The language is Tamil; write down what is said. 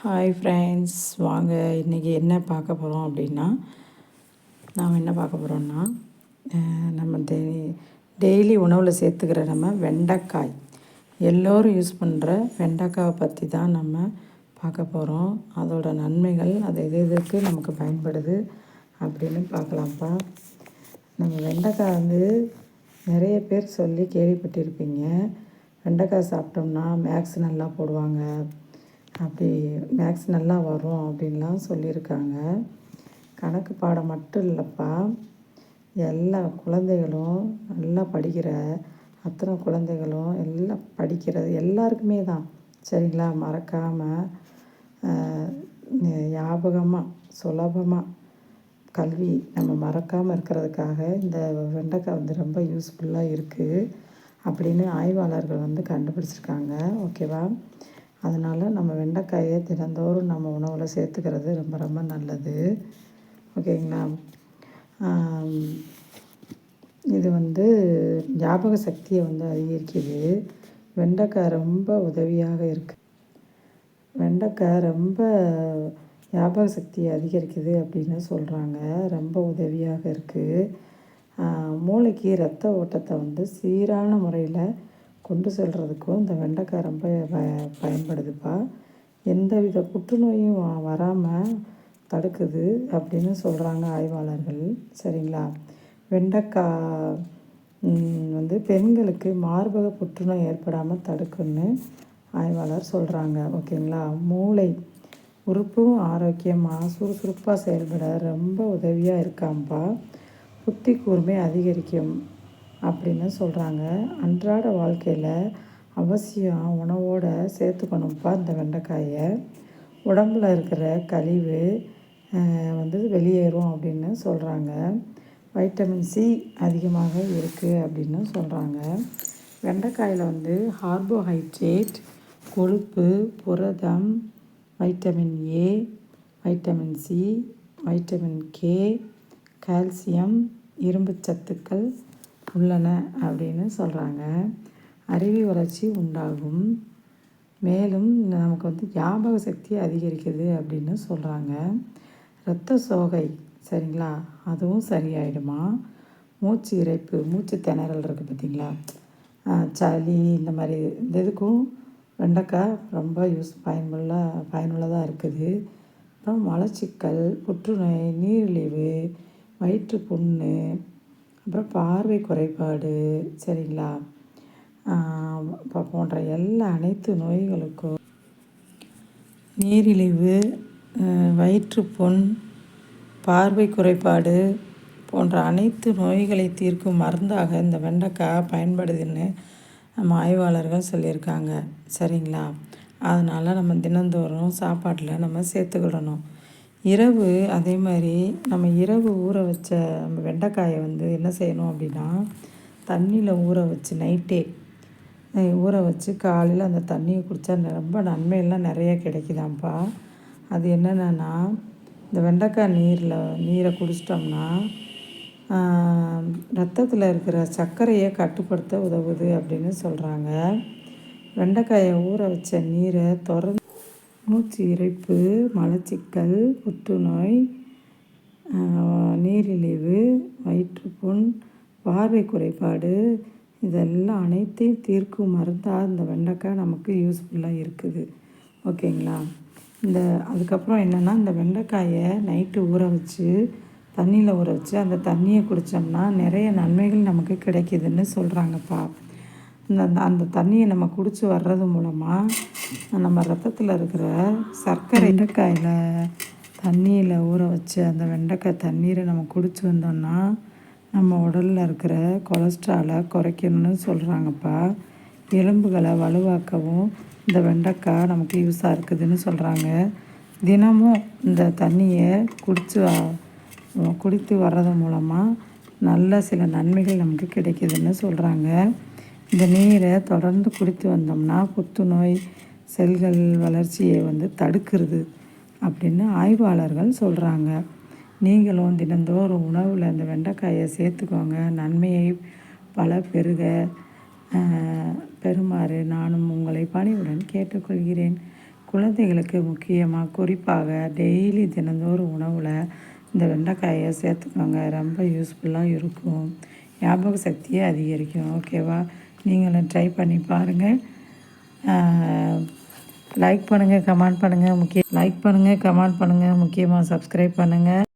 ஹாய் ஃப்ரெண்ட்ஸ் வாங்க இன்றைக்கி என்ன பார்க்க போகிறோம் அப்படின்னா நாம் என்ன பார்க்க போகிறோம்னா நம்ம டெய் டெய்லி உணவில் சேர்த்துக்கிற நம்ம வெண்டைக்காய். எல்லோரும் யூஸ் பண்ணுற வெண்டைக்காவை பற்றி தான் நம்ம பார்க்க போகிறோம் அதோட நன்மைகள் அது எது எதுக்கு நமக்கு பயன்படுது அப்படின்னு பார்க்கலாம்ப்பா. நம்ம வெண்டைக்காய் வந்து நிறைய பேர் சொல்லி கேள்விப்பட்டிருப்பீங்க. வெண்டைக்காய் சாப்பிட்டோம்னா மேக்ஸ் நல்லா போடுவாங்க. அப்படி மேக்ஸ் நல்லா வரும் அப்படின்லாம் சொல்லியிருக்காங்க. கணக்கு பாடம் மட்டும் இல்லைப்பா. எல்லா குழந்தைகளும் நல்லா படிக்கிற அத்தனை குழந்தைகளும் எல்லாம் படிக்கிறது எல்லாருக்குமே தான். சரிங்களா? மறக்காமல் ஞாபகமாக சுலபமாக கல்வி நம்ம மறக்காமல் இருக்கிறதுக்காக இந்த வெண்டைக்காய் வந்து ரொம்ப யூஸ்ஃபுல்லாக இருக்குது அப்படின்னு ஆய்வாளர்கள் வந்து கண்டுபிடிச்சிருக்காங்க. ஓகேவா அதனால் நம்ம வெண்டைக்காயை தினந்தோறும் நம்ம உணவில் சேர்த்துக்கிறது ரொம்ப ரொம்ப நல்லது. ஓகேங்களா? இது வந்து ஞாபக சக்தியை வந்து அதிகரிக்குது. வெண்டைக்காய் ரொம்ப உதவியாக இருக்குது வெண்டைக்காய் ரொம்ப ஞாபக சக்தியை அதிகரிக்குது அப்படின்னு சொல்கிறாங்க ரொம்ப உதவியாக இருக்குது மூளைக்கு ரத்த ஓட்டத்தை வந்து சீரான முறையில் கொண்டு செல்கிறதுக்கும் இந்த வெண்டைக்காய் ரொம்ப ப பயன்படுதுப்பா. எந்தவித புற்றுநோயும் வராமல் தடுக்குது அப்படின்னு சொல்கிறாங்க ஆய்வாளர்கள். சரிங்களா? வெண்டைக்காய் வந்து பெண்களுக்கு மார்பக புற்றுநோய் ஏற்படாமல் தடுக்குன்னு ஆய்வாளர் சொல்கிறாங்க ஓகேங்களா? மூளை உறுப்பும் ஆரோக்கியமாக சுறுசுறுப்பாக செயல்பட ரொம்ப உதவியாக இருக்காம்ப்பா. புத்தி கூர்மை அதிகரிக்கும். அப்படின்னு சொல்கிறாங்க அன்றாட வாழ்க்கையில் அவசியம் உணவோடு சேர்த்துக்கணும்ப்பா இந்த வெண்டைக்காயை. உடம்பில் இருக்கிற கழிவு வந்து வெளியேறும் அப்படின்னு சொல்கிறாங்க வைட்டமின் சி அதிகமாக இருக்குது அப்படின்னு சொல்கிறாங்க வெண்டைக்காயில் வந்து கார்போஹைட்ரேட் கொழுப்பு புரதம் vitamin A vitamin C vitamin K calcium இரும்பு சத்துக்கள் உள்ளன அப்படின்னு சொல்கிறாங்க அறிவு வளர்ச்சி உண்டாகும். மேலும் நமக்கு வந்து ஞாபக சக்தி அதிகரிக்குது அப்படின்னு சொல்கிறாங்க இரத்த சோகை சரிங்களா? அதுவும் சரியாயிடுமா? மூச்சு இறைப்பு மூச்சு திணறல் இருக்குது பார்த்திங்களா? சளி இந்த மாதிரி இந்த இதுக்கும் வெண்டைக்காய் ரொம்ப யூஸ் பயனுள்ள பயனுள்ளதாக இருக்குது. அப்புறம் மலச்சிக்கல் புற்றுநோய் நீரிழிவு வயிற்று புண்ணு அப்புறம் பார்வை குறைபாடு சரிங்களா? இப்போ போன்ற எல்லா அனைத்து நோய்களுக்கும் நீரிழிவு வயிற்றுப்புண் பார்வை குறைபாடு போன்ற அனைத்து நோய்களை தீர்க்கும் மருந்தாக இந்த வெண்டைக்காய் பயன்படுதுன்னு நம்ம ஆய்வாளர்கள் சொல்லியிருக்காங்க. சரிங்களா? அதனால் நம்ம தினந்தோறும் சாப்பாட்டில் நம்ம சேர்த்துக்கிடணும். இரவு அதே மாதிரி நம்ம இரவு ஊற வச்ச நம்ம வெண்டைக்காயை வந்து என்ன செய்யணும் அப்படின்னா தண்ணியில் ஊற வச்சு நைட்டே ஊற வச்சு காலையில் அந்த தண்ணியை குடித்தா ரொம்ப நன்மையெல்லாம் நிறைய கிடைக்குதாம்ப்பா அது என்னென்னா இந்த வெண்டைக்காய் நீரில் நீரை குடிச்சிட்டோம்னா ரத்தத்தில் இருக்கிற சர்க்கரையை கட்டுப்படுத்த உதவுது அப்படின்னு சொல்கிறாங்க வெண்டைக்காயை ஊற வச்ச நீரை தொடர்ந்து மூச்சு இறைப்பு மலச்சிக்கல் புற்றுநோய் நீரிழிவு வயிற்றுப்புண் பார்வை குறைபாடு இதெல்லாம் அனைத்தையும் தீர்க்கும் மருந்தாக இந்த வெண்டைக்காய் நமக்கு யூஸ்ஃபுல்லாக இருக்குது. ஓகேங்களா? இந்த அதுக்கப்புறம் என்னென்னா இந்த வெண்டைக்காயை நைட்டு ஊற வச்சு தண்ணியில் ஊற வச்சு அந்த தண்ணியை குடித்தோம்னா நிறைய நன்மைகள் நமக்கு கிடைக்கிதுன்னு சொல்கிறாங்கப்பா இந்த அந்த தண்ணியை நம்ம குடித்து வர்றது மூலமாக நம்ம ரத்தத்தில் இருக்கிற சர்க்கரை வெண்டைக்காயில் தண்ணியில் ஊற வச்சு அந்த வெண்டைக்காய் தண்ணீரை நம்ம குடிச்சு வந்தோம்னா நம்ம உடலில் இருக்கிற கொலஸ்ட்ராலை குறைக்கணும்னு சொல்கிறாங்கப்பா எலும்புகளை வலுவாக்கவும் இந்த வெண்டைக்காய் நமக்கு யூஸாக இருக்குதுன்னு சொல்கிறாங்க தினமும் இந்த தண்ணியை குடித்து குடித்து வர்றது மூலமாக நல்ல சில நன்மைகள் நமக்கு கிடைக்குதுன்னு சொல்கிறாங்க இந்த நீரை தொடர்ந்து குடித்து வந்தோம்னா புத்துநோய் செல்கள் வளர்ச்சியை வந்து தடுக்கிறது அப்படின்னு ஆய்வாளர்கள் சொல்கிறாங்க நீங்களும் தினந்தோறும் உணவில் இந்த வெண்டைக்காயை சேர்த்துக்கோங்க. நன்மையை பல பெருக பெறுமாறு நானும் உங்களை பணிவுடன் கேட்டுக்கொள்கிறேன். குழந்தைகளுக்கு முக்கியமாக குறிப்பாக டெய்லி தினந்தோறும் உணவில் இந்த வெண்டைக்காயை சேர்த்துக்கோங்க. ரொம்ப யூஸ்ஃபுல்லாக இருக்கும். ஞாபக சக்தியை அதிகரிக்கும். ஓகேவா நீங்களும் ட்ரை பண்ணி பாருங்கள் லைக் பண்ணுங்கள் கமெண்ட் பண்ணுங்கள் முக்கிய லைக் பண்ணுங்கள் கமெண்ட் பண்ணுங்கள் முக்கியமாக சப்ஸ்கிரைப் பண்ணுங்கள்